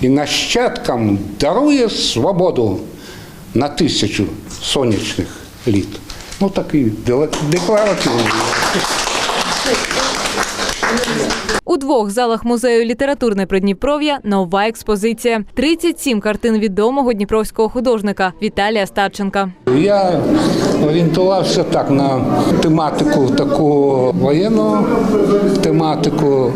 і нащадкам дарує свободу на тисячу сонячних літ. Ну такий декларативний. Двох залах музею літературне Придніпров'я нова експозиція. 37 картин відомого дніпровського художника Віталія Старченка. Я орієнтувався так на тематику таку воєнну, тематику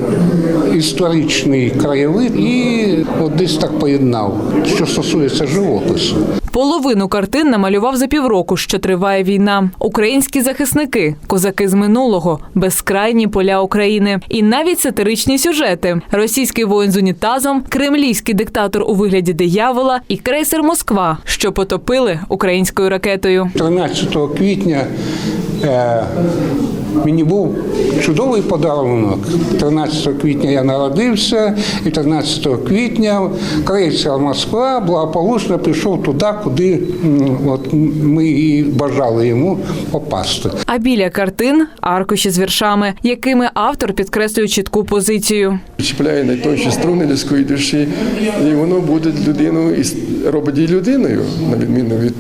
історичний краєвид і от десь так поєднав, що стосується живопису. Половину картин намалював за півроку, що триває війна. Українські захисники, козаки з минулого, безкрайні поля України і навіть сатиричні сюжети: російський воїн з унітазом, кремлівський диктатор у вигляді диявола і крейсер Москва, що потопили українською ракетою. 13 квітня е, мені був чудовий подарунок. 13 квітня я народився, і 13 квітня крейсер Москва благополучно пішов туди, куди от, ми і бажали йому попасти. А біля картин аркуші з віршами, якими автор підкреслює чітку позицію. чіпляє найтонші струни людської душі, і воно буде людину і робить її людиною, на відміну від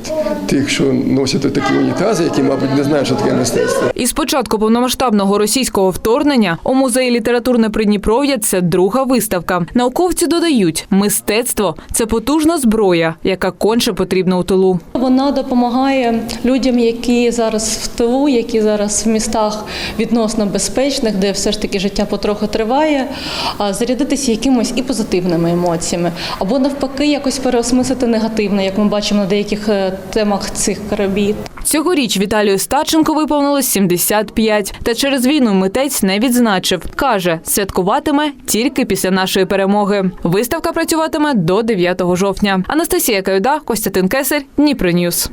тих, що носять такі унітази, які, мабуть, не знають, що таке мистецтво. Із початку повномасштабного російського вторгнення у музеї літературне Придніпров'я це друга виставка. Науковці додають, мистецтво це потужна зброя, яка конче потрібна у тилу. Вона допомагає людям, які зараз в тилу, які зараз в містах відносно безпечних, де все ж таки життя потроху триває, зарядитися якимось і позитивними емоціями, або навпаки, якось переосмислити негативне, як ми бачимо на деяких е, темах цих робіт. Цьогоріч Віталію Старченко виповнилось 75. Та через війну митець не відзначив. Каже, святкуватиме тільки після нашої перемоги. Виставка працюватиме до 9 жовтня. Анастасія Каюда, Костянтин Кесер, Дніпро Ньюс.